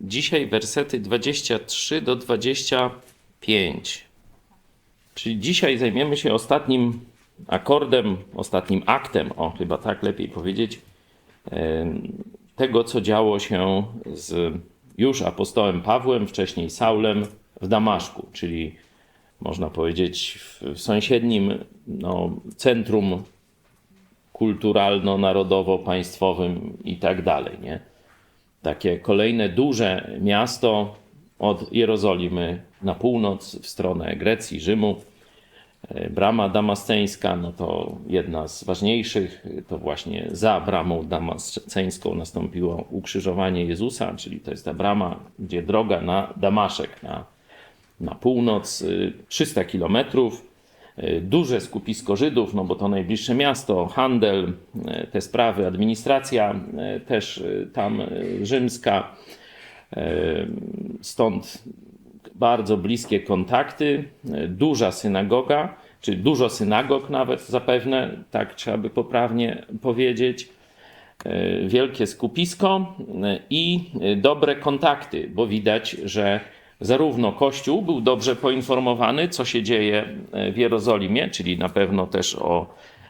Dzisiaj wersety 23 do 25. Czyli dzisiaj zajmiemy się ostatnim akordem, ostatnim aktem, o chyba tak lepiej powiedzieć, tego co działo się z już apostołem Pawłem, wcześniej Saulem w Damaszku, czyli można powiedzieć w sąsiednim no, centrum kulturalno-narodowo-państwowym i tak dalej, nie? Takie kolejne duże miasto od Jerozolimy na północ w stronę Grecji, Rzymu. E, Brama damasceńska, no to jedna z ważniejszych, to właśnie za bramą damasceńską nastąpiło ukrzyżowanie Jezusa, czyli to jest ta brama, gdzie droga na Damaszek, na, na północ, y, 300 kilometrów. Y, Duże skupisko Żydów, no bo to najbliższe miasto, handel, y, te sprawy, administracja y, też tam rzymska. Stąd bardzo bliskie kontakty, duża synagoga, czy dużo synagog nawet zapewne, tak trzeba by poprawnie powiedzieć. Wielkie skupisko i dobre kontakty, bo widać, że zarówno Kościół był dobrze poinformowany, co się dzieje y, w Jerozolimie, czyli na pewno też o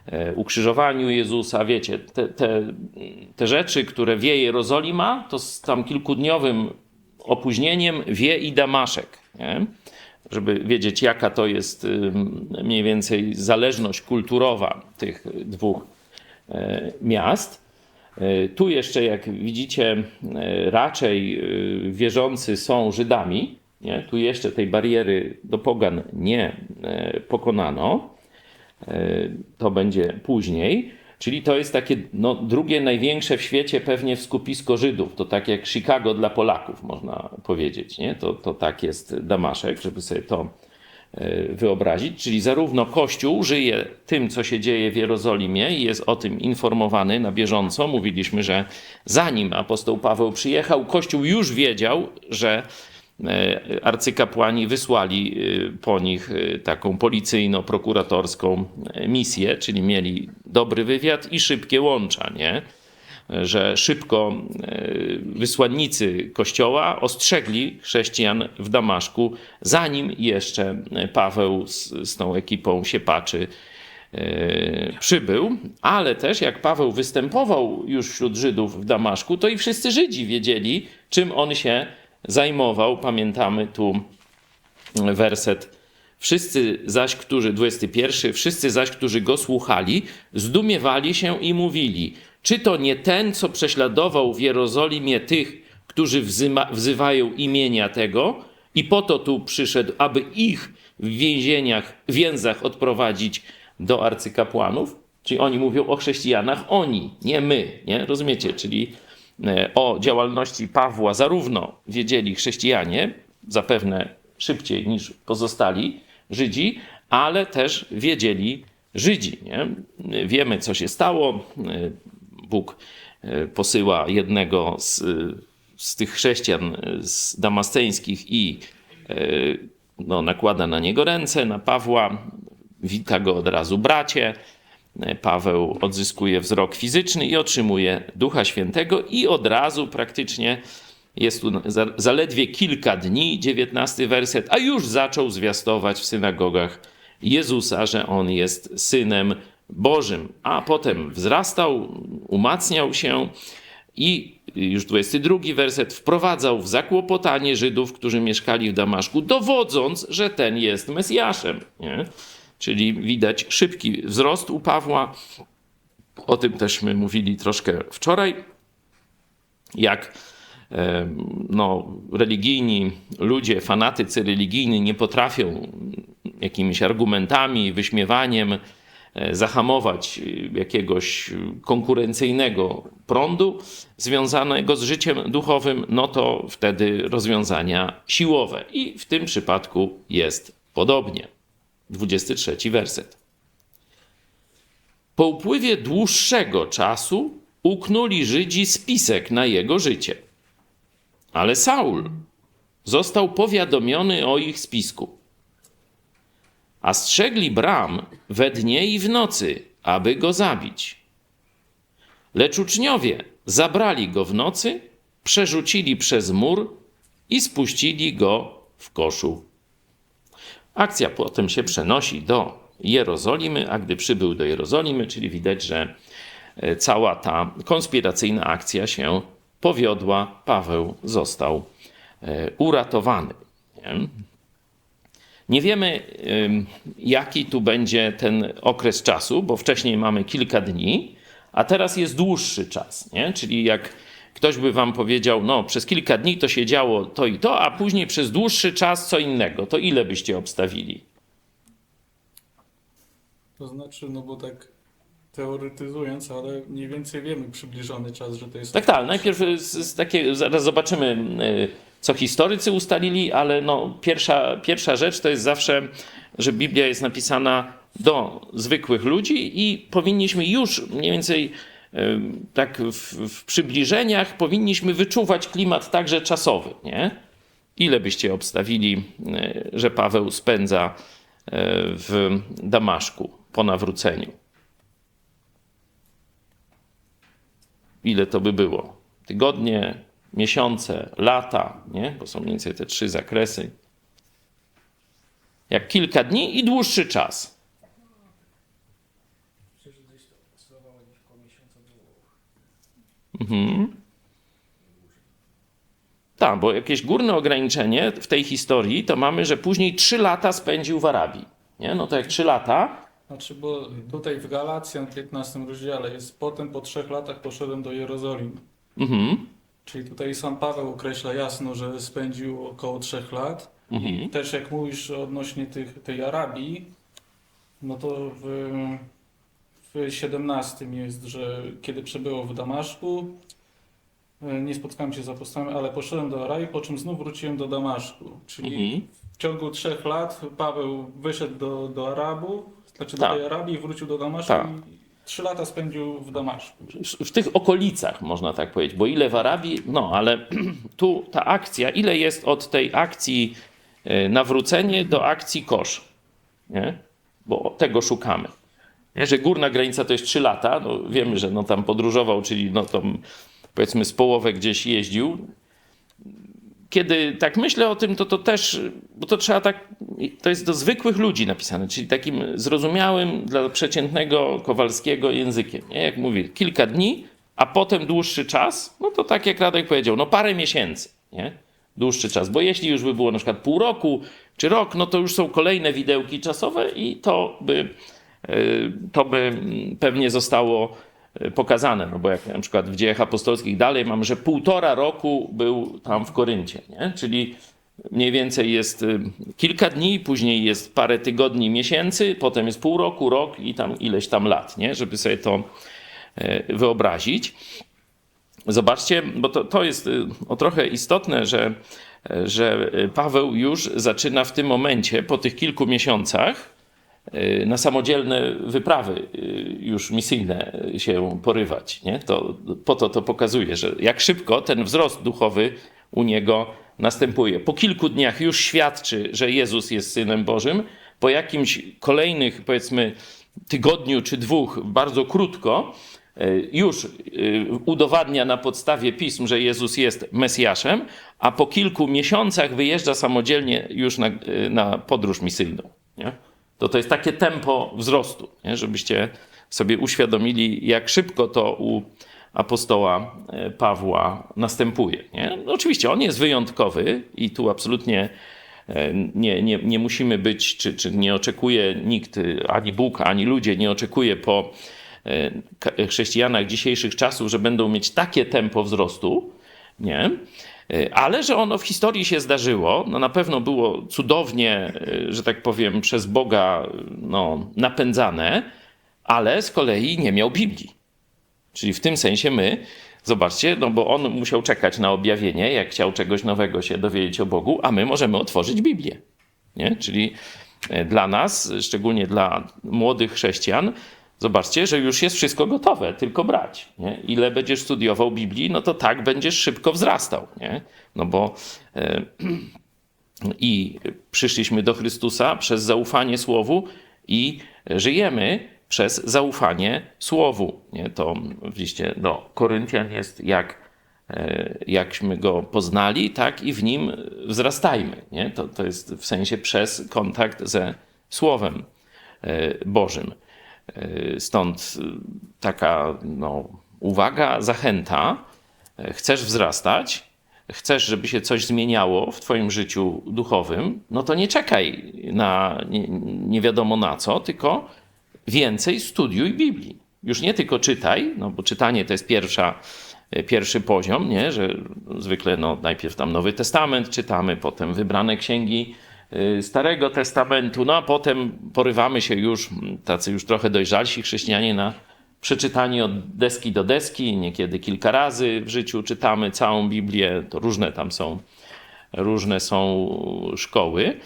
y, ukrzyżowaniu Jezusa. Wiecie, te, te, te rzeczy, które wie Jerozolima, to z tam kilkudniowym opóźnieniem wie i Damaszek. Nie? Żeby wiedzieć, jaka to jest mniej więcej zależność kulturowa tych dwóch e, miast. E, Tu jeszcze, jak widzicie, e, raczej e, wierzący są Żydami. Nie? Tu jeszcze tej bariery do pogan nie pokonano. To będzie później. Czyli to jest takie no, drugie największe w świecie pewnie skupisko Żydów. To tak jak Chicago dla Polaków, można powiedzieć. Nie? To, to tak jest Damaszek, żeby sobie to wyobrazić. Czyli zarówno Kościół żyje tym, co się dzieje w Jerozolimie i jest o tym informowany na bieżąco. Mówiliśmy, że zanim apostoł Paweł przyjechał, Kościół już wiedział, że e, arcykapłani wysłali e, po nich e, taką policyjno-prokuratorską e, misję, czyli mieli dobry wywiad i szybkie łącza, nie? Że szybko e, wysłannicy kościoła ostrzegli chrześcijan w Damaszku, zanim jeszcze Paweł z, z tą ekipą siepaczy e, przybył, ale też jak Paweł występował już wśród Żydów w Damaszku, to i wszyscy Żydzi wiedzieli, czym on się zajmował. Pamiętamy tu werset. Wszyscy zaś, którzy, 21, wszyscy zaś, którzy go słuchali, zdumiewali się i mówili, czy to nie ten, co prześladował w Jerozolimie tych, którzy wzyma, wzywają imienia tego i po to tu przyszedł, aby ich w więzieniach, więzach odprowadzić do arcykapłanów? Czyli oni mówią o chrześcijanach, oni, nie my, nie? Rozumiecie? Czyli e, o działalności Pawła zarówno wiedzieli chrześcijanie, zapewne szybciej niż pozostali Żydzi, ale też wiedzieli Żydzi. Nie? Wiemy, co się stało. Bóg e, posyła jednego z, z tych chrześcijan e, z damasceńskich i e, no, nakłada na niego ręce, na Pawła. Wita go od razu bracie. Paweł odzyskuje wzrok fizyczny i otrzymuje Ducha Świętego, i od razu praktycznie jest tu za- zaledwie kilka dni, 19 werset, a już zaczął zwiastować w synagogach Jezusa, że on jest synem Bożym. A potem wzrastał, umacniał się i już 22 werset wprowadzał w zakłopotanie Żydów, którzy mieszkali w Damaszku, dowodząc, że ten jest Mesjaszem. Nie? Czyli widać szybki wzrost u Pawła. O tym też my mówili troszkę wczoraj, jak e, no, religijni ludzie, fanatycy religijni nie potrafią jakimiś argumentami, wyśmiewaniem zahamować e, jakiegoś konkurencyjnego prądu związanego z życiem duchowym, no to wtedy rozwiązania siłowe. I w tym przypadku jest podobnie. 23 werset. Po upływie dłuższego czasu uknuli Żydzi spisek na jego życie. Ale Saul został powiadomiony o ich spisku. A strzegli bram we dnie i w nocy, aby go zabić. Lecz uczniowie zabrali go w nocy przerzucili przez mur i spuścili go w koszu. Akcja potem się przenosi do Jerozolimy, a gdy przybył do Jerozolimy, czyli widać, że e, cała ta konspiracyjna akcja się powiodła, Paweł został e, uratowany. Nie wiemy, jaki tu będzie ten okres czasu, bo wcześniej mamy kilka dni, a teraz jest dłuższy czas. Nie? Czyli jak ktoś by wam powiedział, no przez kilka dni to się działo to i to, a później przez dłuższy czas co innego, to ile byście obstawili? To znaczy, no bo tak teoretyzując, ale mniej więcej wiemy przybliżony czas, że to jest. Tak, tak. Najpierw z, z takie, zaraz zobaczymy, y, co historycy ustalili, ale no, pierwsza, pierwsza rzecz to jest zawsze, że Biblia jest napisana do zwykłych ludzi i powinniśmy już mniej więcej tak w, w przybliżeniach powinniśmy wyczuwać klimat także czasowy, nie? Ile byście obstawili, y, że Paweł spędza y, w Damaszku po nawróceniu? ile to by było? Tygodnie, miesiące, lata, nie? Bo są mniej więcej te trzy zakresy. Jak kilka dni i dłuższy czas. Mhm. Tak, bo jakieś górne ograniczenie w tej historii to mamy, że później trzy lata spędził w Arabii. Nie? No to jak trzy lata, Znaczy, bo tutaj w Galacjan w 15 rozdziale jest potem po trzech latach poszedłem do Jerozolimy. mhm, Czyli tutaj sam Paweł określa jasno, że spędził około trzech lat. mhm. Też jak mówisz odnośnie tych, tej Arabii, no to w, w 17 jest, że kiedy przebyło w Damaszku, e, nie spotkałem się z apostołem, ale poszedłem do Arabii, po czym znów wróciłem do Damaszku. Czyli Mhm. w ciągu trzech lat Paweł wyszedł do, do Arabu, znaczy Tak. do tej Arabii, wrócił do Damaszku Tak. i trzy lata spędził w Damaszku. w tych okolicach, można tak powiedzieć, bo ile w Arabii, no ale tu ta akcja, ile jest od tej akcji e, nawrócenie do akcji kosz, nie? Bo tego szukamy. Nie? Że górna granica to jest 3 lata, no wiemy, że no tam podróżował, czyli no tam powiedzmy z połowę gdzieś jeździł. Kiedy tak myślę o tym, to to też, bo to trzeba tak, to jest do zwykłych ludzi napisane, czyli takim zrozumiałym dla przeciętnego Kowalskiego językiem. Nie? Jak mówię, kilka dni, a potem dłuższy czas, no to tak jak Radek powiedział, no parę miesięcy, nie? Dłuższy czas, bo jeśli już by było na przykład pół roku czy rok, no to już są kolejne widełki czasowe i to by, y, to by mm, pewnie zostało pokazane, no bo jak na przykład w dziejach apostolskich dalej mamy, że półtora roku był tam w Koryncie, nie? czyli mniej więcej jest y, kilka dni, później jest parę tygodni, miesięcy, potem jest pół roku, rok i tam ileś tam lat, nie? żeby sobie to y, wyobrazić. Zobaczcie, bo to, to jest y, o trochę istotne, że, że Paweł już zaczyna w tym momencie, po tych kilku miesiącach, y, na samodzielne wyprawy y, już misyjne się porywać. Nie? To, po to to pokazuje, że jak szybko ten wzrost duchowy u niego następuje. Po kilku dniach już świadczy, że Jezus jest Synem Bożym. Po jakimś kolejnych, powiedzmy, tygodniu czy dwóch, bardzo krótko, y, już y, udowadnia na podstawie pism, że Jezus jest Mesjaszem, a po kilku miesiącach wyjeżdża samodzielnie już na, y, na podróż misyjną. Nie? To to jest takie tempo wzrostu, nie? żebyście sobie uświadomili, jak szybko to u apostoła e, Pawła następuje. Nie? No oczywiście on jest wyjątkowy i tu absolutnie e, nie, nie, nie musimy być, czy, czy nie oczekuje nikt, ani Bóg, ani ludzie nie oczekuje po e, chrześcijanach dzisiejszych czasów, że będą mieć takie tempo wzrostu, nie? E, Ale że ono w historii się zdarzyło, no na pewno było cudownie, e, że tak powiem, przez Boga no, napędzane, ale z kolei nie miał Biblii. Czyli w tym sensie my, zobaczcie, no bo on musiał czekać na objawienie, jak chciał czegoś nowego się dowiedzieć o Bogu, a my możemy otworzyć Biblię. Nie? Czyli e, dla nas, szczególnie dla młodych chrześcijan, zobaczcie, że już jest wszystko gotowe, tylko brać. Nie? Ile będziesz studiował Biblii, no to tak będziesz szybko wzrastał. Nie? No bo e, i przyszliśmy do Chrystusa przez zaufanie Słowu i żyjemy przez zaufanie Słowu. Nie? To w liście do Koryntian jest jak e, jakśmy go poznali, tak i w nim wzrastajmy. Nie? To, to jest w sensie przez kontakt ze Słowem e, Bożym. E, Stąd taka no, uwaga, zachęta. E, Chcesz wzrastać, chcesz, żeby się coś zmieniało w Twoim życiu duchowym, no to nie czekaj na nie, nie wiadomo na co, tylko więcej studiuj Biblii. Już nie tylko czytaj, no bo czytanie to jest pierwsza, e, pierwszy poziom, nie? że zwykle no, najpierw tam Nowy Testament czytamy, potem wybrane księgi Starego Testamentu, no a potem porywamy się już, tacy już trochę dojrzalsi chrześcijanie, na przeczytanie od deski do deski, niekiedy kilka razy w życiu czytamy całą Biblię, to różne tam są, różne są szkoły.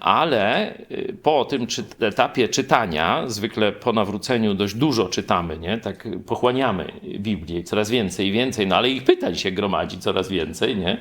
Ale y, po tym etapie czytania, zwykle po nawróceniu dość dużo czytamy, nie? tak pochłaniamy Biblię coraz więcej i więcej, no ale ich pytań się gromadzi coraz więcej, nie?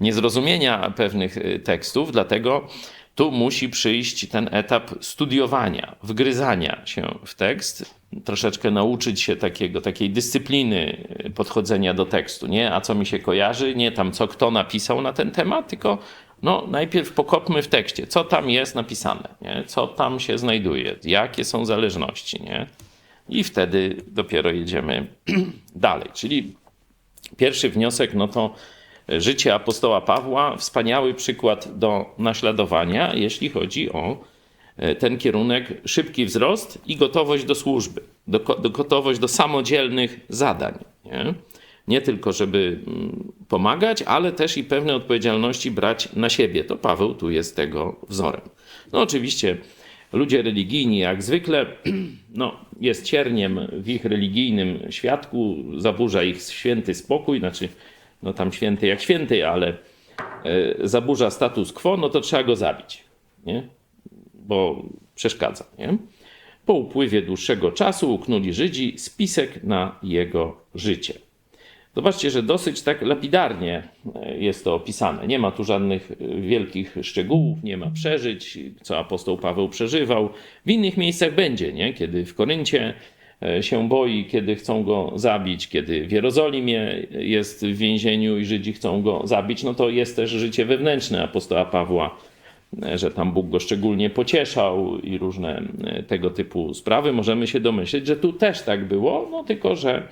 Niezrozumienia pewnych y, tekstów, dlatego tu musi przyjść ten etap studiowania, wgryzania się w tekst, troszeczkę nauczyć się takiego, takiej dyscypliny y, podchodzenia do tekstu, nie? A co mi się kojarzy, nie tam co kto napisał na ten temat, tylko no najpierw pokopmy w tekście, co tam jest napisane, nie? Co tam się znajduje, jakie są zależności, nie? I wtedy dopiero jedziemy dalej. Czyli pierwszy wniosek, no to życie apostoła Pawła, wspaniały przykład do naśladowania, jeśli chodzi o e, ten kierunek szybki wzrost i gotowość do służby, do, do gotowość do samodzielnych zadań. Nie? nie tylko, żeby mm, pomagać, ale też i pewne odpowiedzialności brać na siebie. To Paweł tu jest tego wzorem. No oczywiście ludzie religijni jak zwykle no, jest cierniem w ich religijnym świadku, zaburza ich święty spokój, znaczy no tam święty jak święty, ale e, zaburza status quo, no to trzeba go zabić, nie? bo przeszkadza. Nie? Po upływie dłuższego czasu uknuli Żydzi spisek na jego życie. Zobaczcie, że dosyć tak lapidarnie e, jest to opisane. Nie ma tu żadnych e, wielkich szczegółów, nie ma przeżyć, co apostoł Paweł przeżywał. W innych miejscach będzie, nie? kiedy w Koryncie się boi, kiedy chcą go zabić, kiedy w Jerozolimie jest w więzieniu i Żydzi chcą go zabić, no to jest też życie wewnętrzne apostoła Pawła, że tam Bóg go szczególnie pocieszał i różne tego typu sprawy. Możemy się domyśleć, że tu też tak było, no tylko że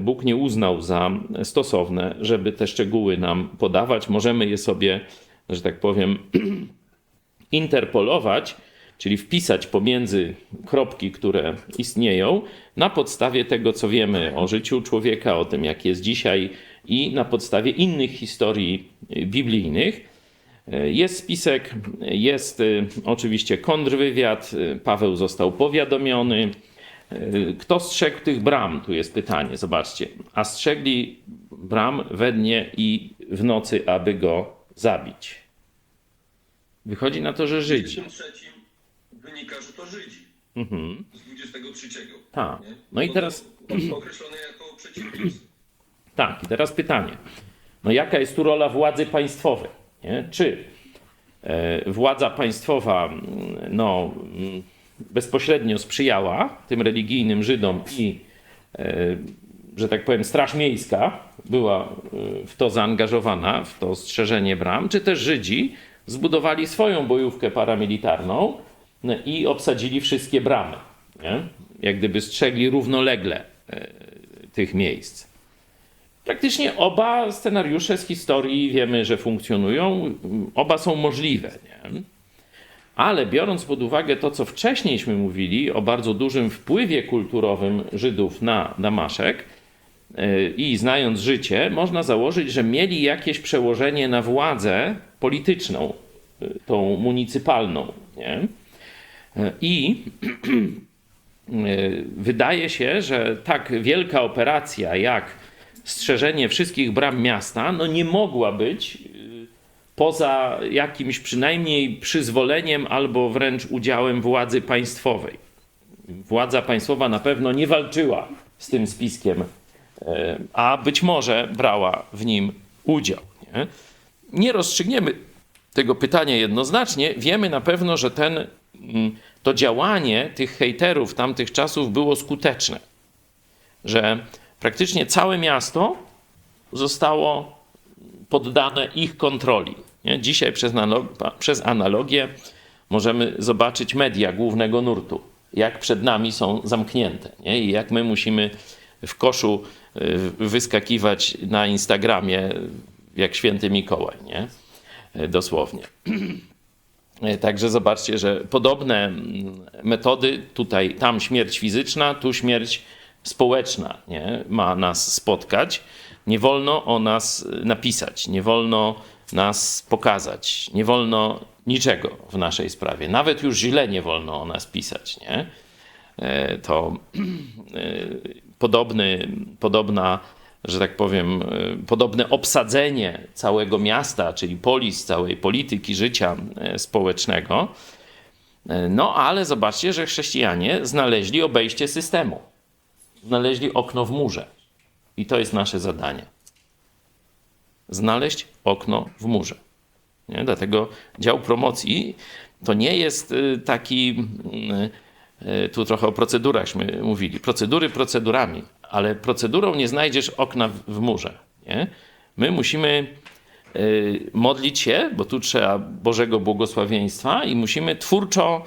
Bóg nie uznał za stosowne, żeby te szczegóły nam podawać. Możemy je sobie, że tak powiem, interpolować, czyli wpisać pomiędzy kropki, które istnieją, na podstawie tego, co wiemy o życiu człowieka, o tym, jak jest dzisiaj i na podstawie innych historii biblijnych. Jest spisek, jest y, oczywiście kontrwywiad, Paweł został powiadomiony, kto strzegł tych bram? Tu jest pytanie, zobaczcie. A strzegli bram we dnie i w nocy, aby go zabić. Wychodzi na to, że Żydzi. 23 wynika, że to Żydzi. Mhm. Z 23. Tak. nie? No i teraz, to Określone jako przeciwieństwo. tak, i teraz pytanie. No jaka jest tu rola władzy państwowej? Nie? Czy e, władza państwowa mm, no, mm, bezpośrednio sprzyjała tym religijnym Żydom i, e, że tak powiem, Straż Miejska była e, w to zaangażowana, w to strzeżenie bram, czy też Żydzi zbudowali swoją bojówkę paramilitarną no, i obsadzili wszystkie bramy. Nie? Jak gdyby strzegli równolegle e, tych miejsc. Praktycznie oba scenariusze z historii wiemy, że funkcjonują, oba są możliwe. Nie? Ale biorąc pod uwagę to, co wcześniejśmy mówili o bardzo dużym wpływie kulturowym Żydów na Damaszek yy, i znając życie, można założyć, że mieli jakieś przełożenie na władzę polityczną, yy, tą municypalną. Nie? Yy, I yy, wydaje się, że tak wielka operacja jak strzeżenie wszystkich bram miasta, no nie mogła być yy, poza jakimś przynajmniej przyzwoleniem albo wręcz udziałem władzy państwowej. Władza państwowa na pewno nie walczyła z tym spiskiem, e, a być może brała w nim udział. Nie, nie rozstrzygniemy tego pytania jednoznacznie. Wiemy na pewno, że ten, mm, to działanie tych hejterów tamtych czasów było skuteczne. Że praktycznie całe miasto zostało poddane ich kontroli. Nie? Dzisiaj przez, analo- przez analogię możemy zobaczyć media głównego nurtu, jak przed nami są zamknięte nie? i jak my musimy w koszu y, wyskakiwać na Instagramie jak święty Mikołaj, nie? Y, dosłownie. Y, Także zobaczcie, że podobne mm, metody, tutaj, tam śmierć fizyczna, tu śmierć społeczna nie? ma nas spotkać. Nie wolno o nas y, napisać, nie wolno nas pokazać, nie wolno niczego w naszej sprawie. Nawet już źle nie wolno o nas pisać. Nie? E, To podobny, podobna, że tak powiem, y, podobne obsadzenie całego miasta, czyli polis, całej polityki życia e, społecznego. E, No ale zobaczcie, że chrześcijanie znaleźli obejście systemu. Znaleźli okno w murze. I to jest nasze zadanie. Znaleźć okno w murze. Nie? Dlatego dział promocji to nie jest taki. y, Tu trochę o procedurachśmy mówili. Procedury procedurami, ale procedurą nie znajdziesz okna w- murze. Nie? My musimy y, modlić się, bo tu trzeba Bożego błogosławieństwa i musimy twórczo,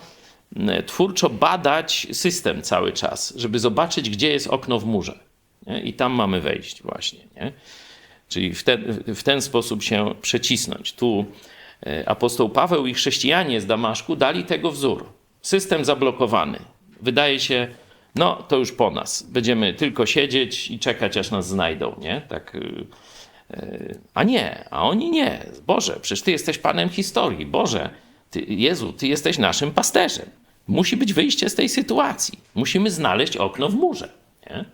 y, twórczo badać system cały czas, żeby zobaczyć, gdzie jest okno w murze. Nie? I tam mamy wejść właśnie. Nie? Czyli w ten, w ten sposób się przecisnąć. Tu e, apostoł Paweł i chrześcijanie z Damaszku dali tego wzór. System zablokowany. Wydaje się, no to już po nas. Będziemy tylko siedzieć i czekać, aż nas znajdą, nie? Tak. y, y, A nie, a oni nie. Boże, przecież Ty jesteś Panem historii. Boże, ty, Jezu, Ty jesteś naszym pasterzem. Musi być wyjście z tej sytuacji. Musimy znaleźć okno w murze. Nie?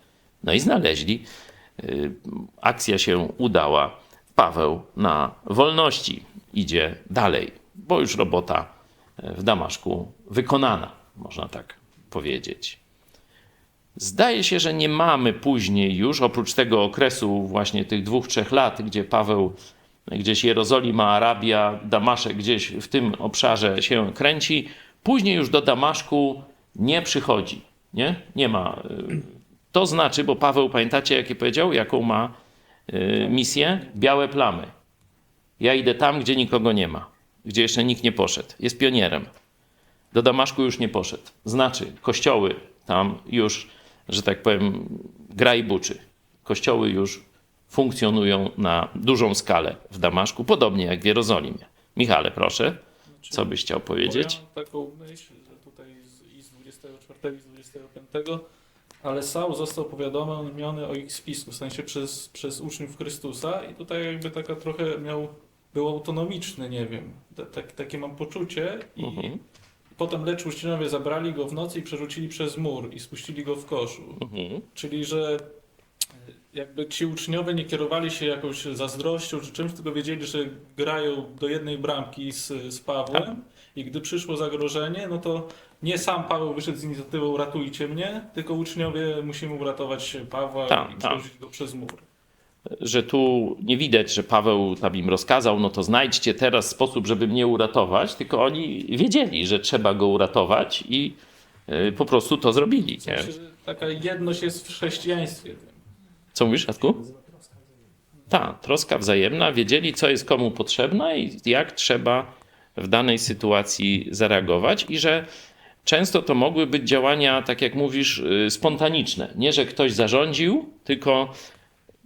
No i znaleźli. Y, Akcja się udała. Paweł na wolności idzie dalej, bo już robota w Damaszku wykonana, można tak powiedzieć. Zdaje się, że nie mamy później już, oprócz tego okresu właśnie tych dwóch, trzech lat, gdzie Paweł gdzieś Jerozolima, Arabia, Damaszek gdzieś w tym obszarze się kręci, później już do Damaszku nie przychodzi. Nie, nie ma. y, To znaczy, bo Paweł, pamiętacie, jakie powiedział, jaką ma y, misję? Białe plamy. Ja idę tam, gdzie nikogo nie ma, gdzie jeszcze nikt nie poszedł. Jest pionierem. Do Damaszku już nie poszedł. Znaczy, kościoły tam już, że tak powiem, gra i buczy. Kościoły już funkcjonują na dużą skalę w Damaszku, podobnie jak w Jerozolimie. Michale, proszę, co byś chciał powiedzieć? Ja mam taką myśl, że tutaj z, i z 24 i z 25, ale Saul został powiadomiony o ich spisku, w sensie przez, przez uczniów Chrystusa i tutaj jakby taka trochę miał, był autonomiczny, nie wiem, Ta- tak, takie mam poczucie i Mhm. Potem lecz uczniowie zabrali go w nocy i przerzucili przez mur i spuścili go w koszu. Mhm. Czyli, że jakby ci uczniowie nie kierowali się jakąś zazdrością czy czymś, tylko wiedzieli, że grają do jednej bramki z, z Pawłem i gdy przyszło zagrożenie, no to nie sam Paweł wyszedł z inicjatywą ratujcie mnie, tylko uczniowie musimy uratować Pawła Tak, i tak. przerzucić go przez mur. Że tu nie widać, że Paweł tam im rozkazał, no to znajdźcie teraz sposób, żeby mnie uratować, tylko oni wiedzieli, że trzeba go uratować i y, po prostu to zrobili. Nie? Taka jedność jest w chrześcijaństwie. Co mówisz, Radku? Tak, troska wzajemna, wiedzieli, co jest komu potrzebne i jak trzeba w danej sytuacji zareagować, i że często to mogły być działania, tak jak mówisz, y, spontaniczne. Nie, że ktoś zarządził, tylko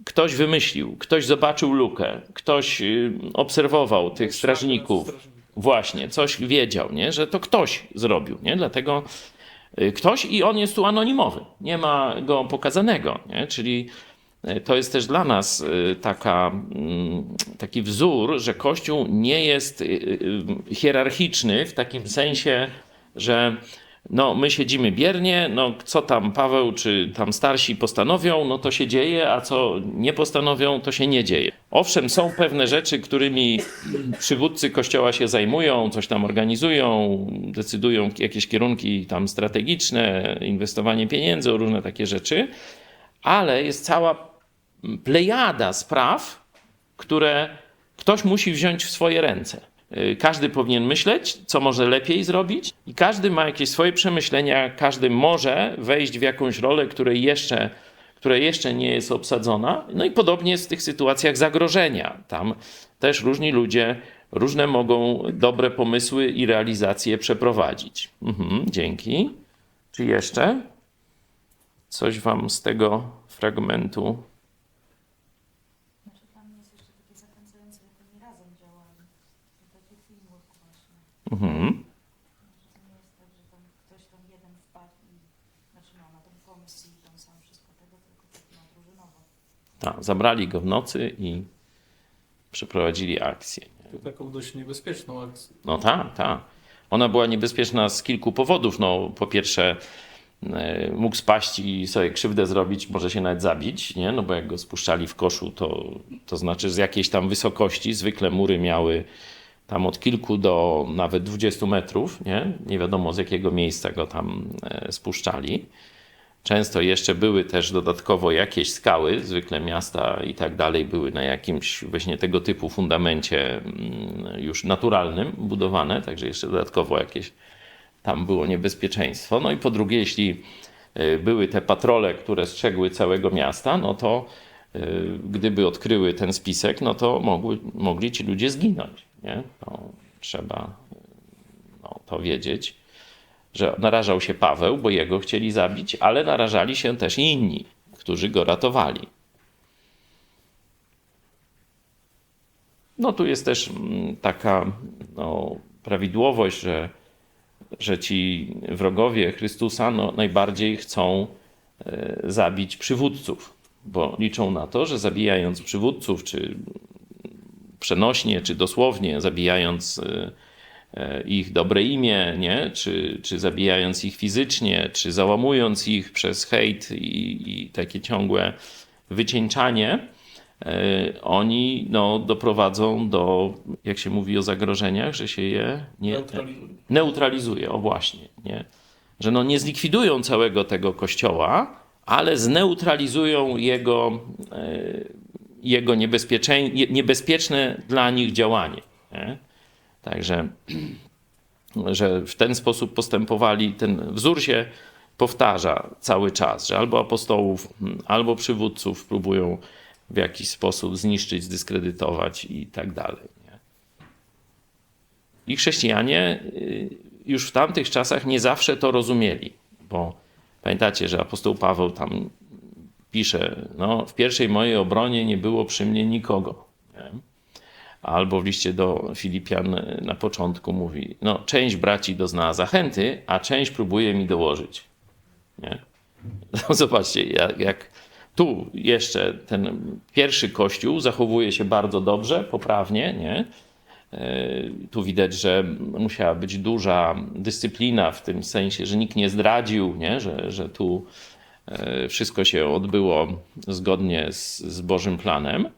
ktoś wymyślił, ktoś zobaczył lukę, ktoś y, obserwował tych strażników. Właśnie, coś wiedział, nie? że to ktoś zrobił. Nie? Dlatego y, ktoś i on jest tu anonimowy. Nie ma go pokazanego. Nie? Czyli y, to jest też dla nas taka, mm, taki wzór, że Kościół nie jest hierarchiczny w takim sensie, że no, my siedzimy biernie, no co tam Paweł czy tam starsi postanowią, no to się dzieje, a co nie postanowią, to się nie dzieje. Owszem, są pewne rzeczy, którymi przywódcy kościoła się zajmują, coś tam organizują, decydują jakieś kierunki tam strategiczne, inwestowanie pieniędzy, różne takie rzeczy, ale jest cała plejada spraw, które ktoś musi wziąć w swoje ręce. Y, Każdy powinien myśleć, co może lepiej zrobić, i każdy ma jakieś swoje przemyślenia, każdy może wejść w jakąś rolę, której jeszcze, która jeszcze nie jest obsadzona. No i podobnie jest w tych sytuacjach zagrożenia. Tam też różni ludzie różne mogą dobre pomysły i realizacje przeprowadzić. Mhm, dzięki. Czy jeszcze coś Wam z tego fragmentu? Znaczy dla mnie jest jeszcze takie zachęcające, jak oni razem działają. To taki teamwork właśnie. Mhm. Że to nie jest tak, że tam ktoś tam jeden wpadł i znaczy no, na ten pomysł i tam sam wszystko tego, tylko tak drużynowo. Tak, zabrali go w nocy i przeprowadzili akcję. Taką dość niebezpieczną akcję. No tak, tak. Ona była niebezpieczna z kilku powodów. No, po pierwsze, e, mógł spaść i sobie krzywdę zrobić, może się nawet zabić, nie? No bo jak go spuszczali w koszu, to, to znaczy z jakiejś tam wysokości, zwykle mury miały tam od kilku do nawet 20 metrów, nie? Nie wiadomo z jakiego miejsca go tam e, spuszczali. Często jeszcze były też dodatkowo jakieś skały, zwykle miasta i tak dalej były na jakimś właśnie tego typu fundamencie mm, już naturalnym budowane, także jeszcze dodatkowo jakieś tam było niebezpieczeństwo. No i po drugie, jeśli y, były te patrole, które strzegły całego miasta, no to y, gdyby odkryły ten spisek, no to mogły, mogli ci ludzie zginąć. Nie? To trzeba no, to wiedzieć że narażał się Paweł, bo jego chcieli zabić, ale narażali się też inni, którzy go ratowali. No tu jest też mm, taka no, prawidłowość, że, że ci wrogowie Chrystusa no, najbardziej chcą e, zabić przywódców, bo liczą na to, że zabijając przywódców, czy przenośnie, czy dosłownie zabijając e, e, ich dobre imię, nie? Czy, czy zabijając ich fizycznie, czy załamując ich przez hejt i, i takie ciągłe wycieńczanie, e, oni no, doprowadzą do, jak się mówi o zagrożeniach, że się je nie, Neutralizuje. neutralizuje, o właśnie, nie? że no nie zlikwidują całego tego kościoła, ale zneutralizują jego, jego niebezpieczne dla nich działanie. Nie? Także, że w ten sposób postępowali, ten wzór się powtarza cały czas, że albo apostołów, albo przywódców próbują w jakiś sposób zniszczyć, zdyskredytować i tak dalej. Nie? I chrześcijanie y, już w tamtych czasach nie zawsze to rozumieli, bo pamiętacie, że apostoł Paweł tam pisze, no w pierwszej mojej obronie nie było przy mnie nikogo. Nie? Albo w liście do Filipian na początku mówi, no część braci doznała zachęty, a część próbuje mi dołożyć. Nie? No, zobaczcie, jak, jak tu jeszcze ten pierwszy kościół zachowuje się bardzo dobrze, poprawnie, nie? E, Tu widać, że musiała być duża dyscyplina w tym sensie, że nikt nie zdradził, nie? Że, że tu wszystko się odbyło zgodnie z, z Bożym planem,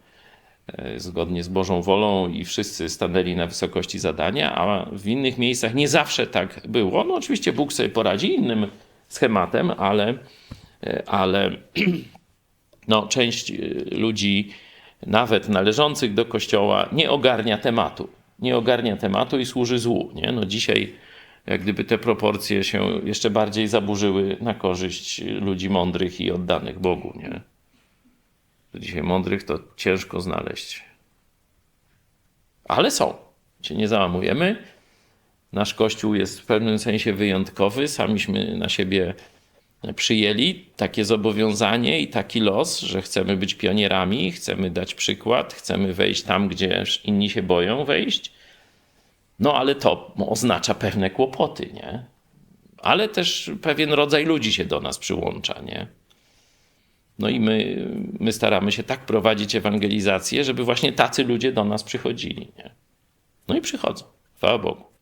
e, zgodnie z Bożą wolą i wszyscy stanęli na wysokości zadania, a w innych miejscach nie zawsze tak było. No oczywiście Bóg sobie poradzi innym schematem, ale, e, ale no, część ludzi, nawet należących do kościoła, nie ogarnia tematu. Nie ogarnia tematu i służy złu. Nie? No dzisiaj, jak gdyby te proporcje się jeszcze bardziej zaburzyły na korzyść ludzi mądrych i oddanych Bogu. Nie? Dzisiaj mądrych to ciężko znaleźć. Ale są. Się nie załamujemy. Nasz kościół jest w pewnym sensie wyjątkowy. Samiśmy na siebie przyjęli takie zobowiązanie i taki los, że chcemy być pionierami, chcemy dać przykład, chcemy wejść tam, gdzie inni się boją wejść. No ale to oznacza pewne kłopoty, nie? Ale też pewien rodzaj ludzi się do nas przyłącza, nie? No i my, my staramy się tak prowadzić ewangelizację, żeby właśnie tacy ludzie do nas przychodzili, nie? No i przychodzą. Chwała Bogu.